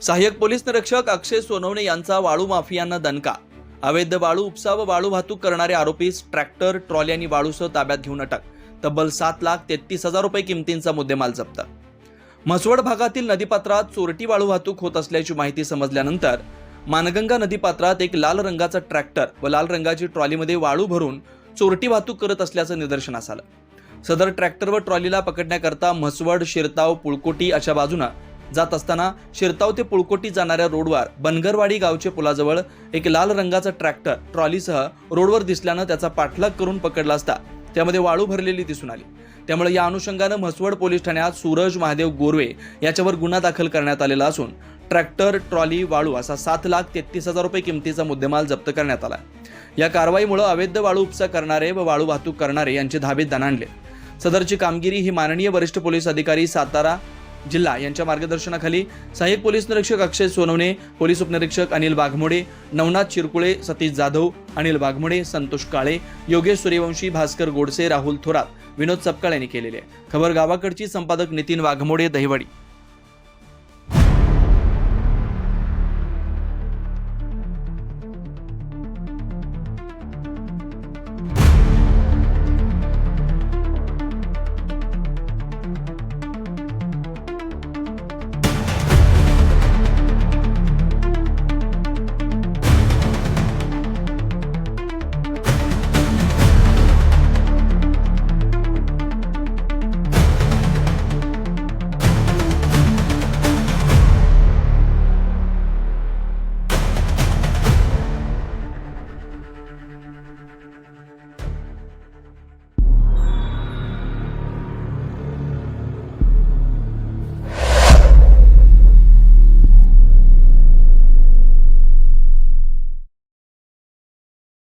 सहाय्यक पोलीस निरीक्षक अक्षय सोनवणे यांचा वाळू माफियांना दणका. अवैध वाळू उपसा व वाळू वाहतूक करणारे आरोपीस ट्रॅक्टर ट्रॉली आणि वाळूसह ताब्यात घेऊन अटक. तब्बल सात लाख तेहतीस हजार रुपये किमतींचा मुद्देमाल जप्त. म्हसवड भागातील नदीपात्रात चोरटी वाळू वाहतूक होत असल्याची माहिती समजल्यानंतर मानगंगा नदीपात्रात एक लाल रंगाचा ट्रॅक्टर व लाल रंगाची ट्रॉलीमध्ये वाळू भरून चोरटी वाहतूक करत असल्याचं निदर्शनास आलं. सदर ट्रॅक्टर व ट्रॉलीला पकडण्याकरता म्हसवड शिरताव पुळकोटी अशा बाजूनं जात असताना शिरताव ते पुळकोटी जाणाऱ्या रोडवर बनगरवाडी गावचे पुलाजवळ एक लाल रंगाचा ट्रॅक्टर ट्रॉलीसह रोडवर दिसल्यानं त्याचा पाठलाग करून पकडला असता. त्यामध्ये वाळू भरलेली दिसून आली. त्यामुळे या अनुषंगानं म्हसवड पोलीस ठाण्यात सूरज महादेव गोरवे याच्यावर गुन्हा दाखल करण्यात आलेला असून ट्रॅक्टर ट्रॉली वाळू असा सात लाख तेहतीस हजार रुपये किमतीचा मुद्देमाल जप्त करण्यात आला. या कारवाईमुळे अवैध वाळू उपसा करणारे व वाळू वाहतूक करणारे यांचे धाबे दणाणले. सदरची कामगिरी ही माननीय वरिष्ठ पोलीस अधिकारी सातारा जिल्हा यांच्या मार्गदर्शनाखाली सहाय्यक पोलीस निरीक्षक अक्षय सोनवणे पोलीस उपनिरीक्षक अनिल वाघमोडे नवनाथ चिरकुळे सतीश जाधव अनिल वाघमोडे संतोष काळे योगेश सूर्यवंशी भास्कर गोडसे राहुल थोरात विनोद सपकाळ यांनी केलेली आहे. खबर गावाकडची संपादक नितीन वाघमोडे दहिवडी.